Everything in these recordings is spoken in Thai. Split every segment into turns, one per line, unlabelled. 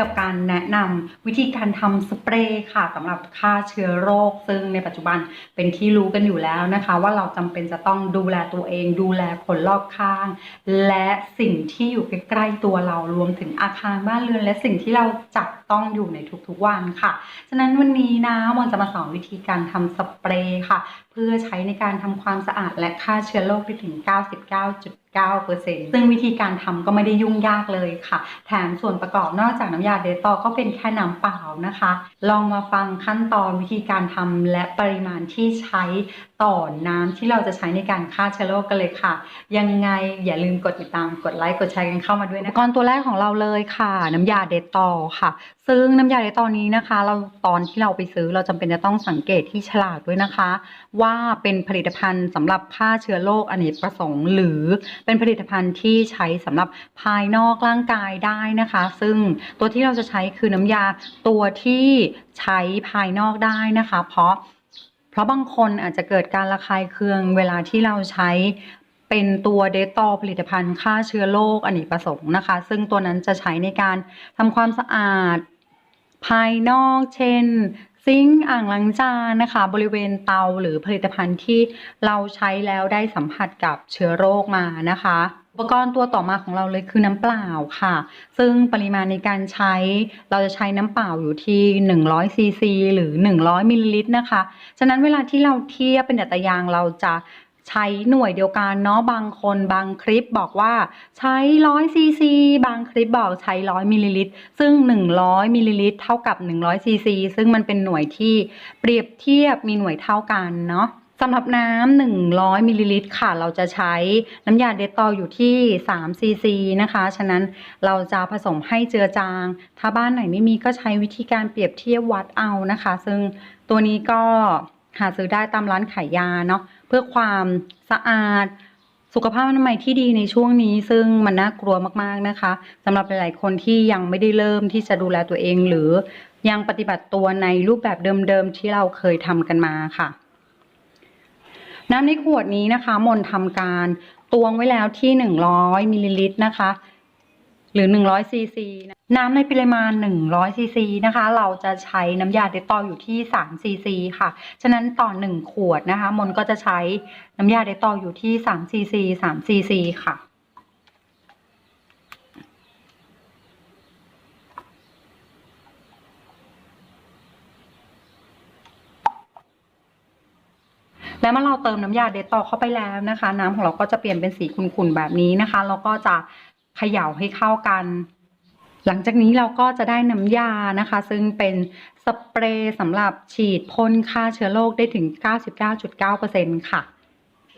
กับการแนะนำวิธีการทำสเปรย์ค่ะสำหรับฆ่าเชื้อโรค ซึ่งในปัจจุบันเป็นที่รู้กันอยู่แล้วนะคะ ว่าเราจำเป็นจะต้องดูแลตัวเอง ดูแลคนรอบข้าง และสิ่งที่อยู่ใกล้ๆตัวเรารวมถึงอาคารบ้านเรือน และสิ่งที่เราจับต้องอยู่ในทุกๆวันค่ะ ฉะนั้นวันนี้นะมนจะมาสอนวิธีการทำสเปรย์ค่ะเพื่อใช้ในการทำความสะอาดและฆ่าเชื้อโรคได้ถึง 99.9%ซึ่งวิธีการทำก็ไม่ได้ยุ่งยากเลยค่ะ แถมส่วนประกอบนอกจากน้ำยาเดตอก็เป็นแค่น้ำเปล่านะคะ ลองมาฟังขั้นตอนวิธีการทำและปริมาณที่ใช้ต่อน้ำที่เราจะใช้ในการฆ่าเชื้อโรคกันเลยค่ะ ยังไงอย่าลืมกดติดตามกดไลค์กดแชร์กันเข้ามาด้วยนะอุปกรณ์ตัวแรกของเราเลยค่ะ น้ำยาเดตอค่ะ ซึ่งน้ำยาเดตอลนี้นะคะ เราตอนที่เราไปซื้อเราจำเป็นจะต้องสังเกตที่ฉลากด้วยนะคะ ว่าเป็นผลิตภัณฑ์สำหรับฆ่าเชื้อโรคอเนกประสงค์ หรือเป็นผลิตภัณฑ์ที่ใช้สำหรับภายนอกร่างกายได้นะคะ ซึ่งตัวที่เราจะใช้คือน้ำยาตัวที่ใช้ภายนอกได้นะคะ เพราะเพราะบางคนอาจจะเกิดการระคายเคืองเวลาที่เราใช้เป็นตัวเดตอผลิตภัณฑ์ฆ่าเชื้อโรคอเนกประสงค์นะคะ ซึ่งตัวนั้นจะใช้ในการทำความสะอาด ภายนอก เช่นซิงค์อ่างล้างจานนะคะ บริเวณเตาหรือผลิตภัณฑ์ที่เราใช้แล้วได้สัมผัสกับเชื้อโรคมานะคะอุปกรณ์ตัวต่อมาของเราเลยคือน้ำเปล่าค่ะ ซึ่งปริมาณในการใช้เราจะใช้น้ำเปล่าอยู่ที่100ซีซีหรือ 100มิลลิลิตรนะคะ ฉะนั้นเวลาที่เราเทียบเป็นอัตยางเราจะ ใช้หน่วยเดียวกันเนาะบางคนบางคลิปบอกว่าใช้100ซีซีบางคลิปบอกใช้100มิลลิลิตรซึ่ง 100มิลลิลิตรเท่ากับ100ซีซีซึ่งมันเป็นหน่วยที่เปรียบเทียบมีหน่วยเท่ากันเนาะสำหรับน้ำ 100มิลลิลิตรค่ะ เราจะใช้น้ำยาเดตอลอยู่ที่3ซีซีนะคะ ฉะนั้นเราจะผสมให้เจือจาง ถ้าบ้านไหนไม่มีก็ใช้วิธีการเปรียบเทียบวัดเอานะคะ ซึ่งตัวนี้ก็ หาซื้อได้ตามร้านขายยาเนาะเพื่อความสะอาดสุขภาพอนามัยที่ดีในช่วงนี้ ซึ่งมันน่ากลัวมากๆนะคะสำหรับหลายๆคนที่ยังไม่ได้เริ่มที่จะดูแลตัวเอง หรือยังปฏิบัติตัวในรูปแบบเดิมๆที่เราเคยทำกันมาค่ะ น้ำในขวดนี้นะคะมนทำการตวงไว้แล้วที่ 100มิลลิลิตรนะคะ หรือ 100 ซีซีน้ำในปริมาณ 100 ซีซีนะคะ เราจะใช้น้ำยาเดตอลอยู่ที่ 3 ซีซีค่ะ ฉะนั้นต่อ 1 ขวดนะคะ มนก็จะใช้น้ำยาเดตอลอยู่ที่ 3 ซีซี 3 ซีซีค่ะ แล้วเมื่อเราเติมน้ำยาเดตอลเข้าไปแล้วนะคะ น้ำของเราก็จะเปลี่ยนเป็นสีขุ่นๆแบบนี้นะคะ แล้วก็จะ ขย่าให้เข้ากัน หลังจากนี้เราก็จะได้น้ำยานะคะ ซึ่งเป็นสเปรย์สำหรับฉีดพ่นฆ่าเชื้อโรคได้ถึง 99.9%ค่ะ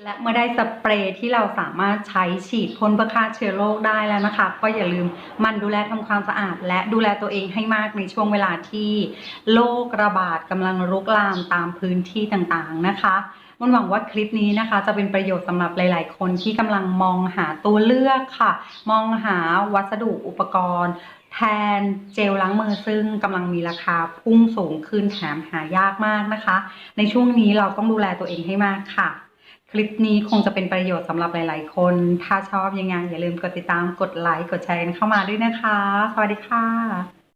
และเมื่อได้สเปรย์ที่เราสามารถใช้ฉีดพ่นเพื่อฆ่าเชื้อโรคได้แล้วนะคะ ก็อย่าลืมมันดูแลทำความสะอาด และดูแลตัวเองให้มากในช่วงเวลาที่โรคระบาดกำลังรุกรามตามพื้นที่ต่างๆนะคะ มนหวังว่าคลิปนี้นะคะ จะเป็นประโยชน์สำหรับหลาย ๆ คนที่กำลังมองหาตัวเลือกค่ะ มองหาวัสดุอุปกรณ์ แทนเจลล้างมือซึ่งกำลังมีราคาพุ่งสูงขึ้นแถมหายากมากนะคะ ในช่วงนี้เราต้องดูแลตัวเองให้มากค่ะ คลิปนี้คงจะเป็นประโยชน์สำหรับหลาย ๆ คน ถ้าชอบยังไงอย่าลืมกดติดตามกดไลค์กดแชร์กันเข้ามาด้วยนะคะ สวัสดีค่ะ